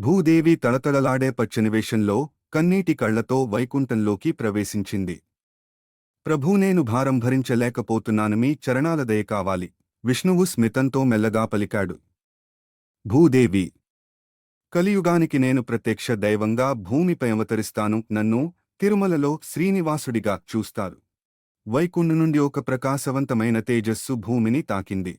భూదేవి తళతళలాడే పచ్చనివేషంలో కన్నీటి కళ్ళతో వైకుంఠంలోకి ప్రవేశించింది. ప్రభూ నేను భారం భరించలేకపోతున్నాను మీ చరణాల దయ కావాలి. విష్ణువు స్మితంతో మెల్లగా పలికాడు. భూదేవి! కలియుగానికి నేను ప్రత్యక్ష దైవంగా భూమిపై అవతరిస్తాను. నన్ను తిరుమలలో శ్రీనివాసుడిగా చూస్తారు. వైకుంఠ నుండి ఒక ప్రకాశవంతమైన తేజస్సు భూమిని తాకింది.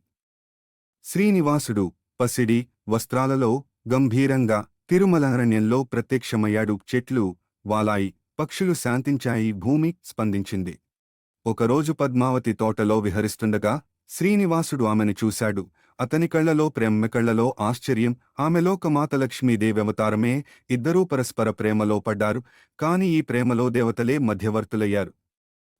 శ్రీనివాసుడు పసిడి వస్త్రాలలో గంభీరంగా తిరుమలారణ్యంలో ప్రత్యక్షమయ్యాడు. చెట్లు వాలాయి పక్షులు శాంతించాయి భూమి స్పందించింది. ఒకరోజు పద్మావతి తోటలో విహరిస్తుండగా శ్రీనివాసుడు ఆమెను చూశాడు. అతని కళ్ళలో ప్రేమ కళ్ళలో ఆశ్చర్యం. ఆమెలో అవతారమే. ఇద్దరూ పరస్పర ప్రేమలో పడ్డారు. కాని ఈ ప్రేమలో దేవతలే మధ్యవర్తులయ్యారు.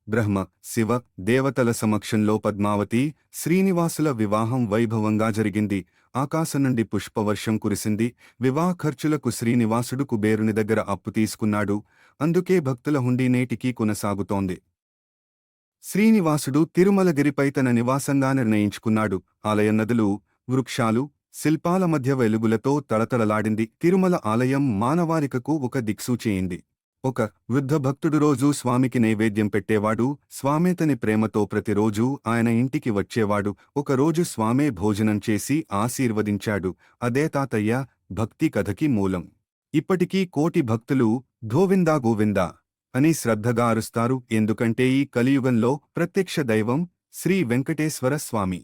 బ్రహ్మ శివ దేవతల సమక్షంలో పద్మావతి శ్రీనివాసుల వివాహం వైభవంగా జరిగింది. ఆకాశం నుండి పుష్పవర్షం కురిసింది. వివాహ ఖర్చులకు శ్రీనివాసుడు కుబేరుని దగ్గర అప్పు తీసుకున్నాడు. అందుకే భక్తుల హుండీ నేటికీ కొనసాగుతోంది. శ్రీనివాసుడు తిరుమలగిరిపై తన నివాసంగా నిర్ణయించుకున్నాడు. ఆలయ నదులు వృక్షాలు శిల్పాల మధ్య వెలుగులతో తళతళలాడింది తిరుమల ఆలయం మానవారికకు ఒక దిక్సూచేయింది. ఒక వృద్ధ భక్తుడు రోజూ స్వామికి నైవేద్యం పెట్టేవాడు స్వామేతని ప్రేమతో ప్రతిరోజూ ఆయన ఇంటికి వచ్చేవాడు. ఒకరోజు స్వామే భోజనం చేసి ఆశీర్వదించాడు. అదే తాతయ్య భక్తి కథకి మూలం. ఇప్పటికీ కోటి భక్తులు గోవిందా గోవిందా అని శ్రద్ధగా అరుస్తారు ఎందుకంటే ఈ కలియుగంలో ప్రత్యక్ష దైవం శ్రీ వెంకటేశ్వర స్వామి.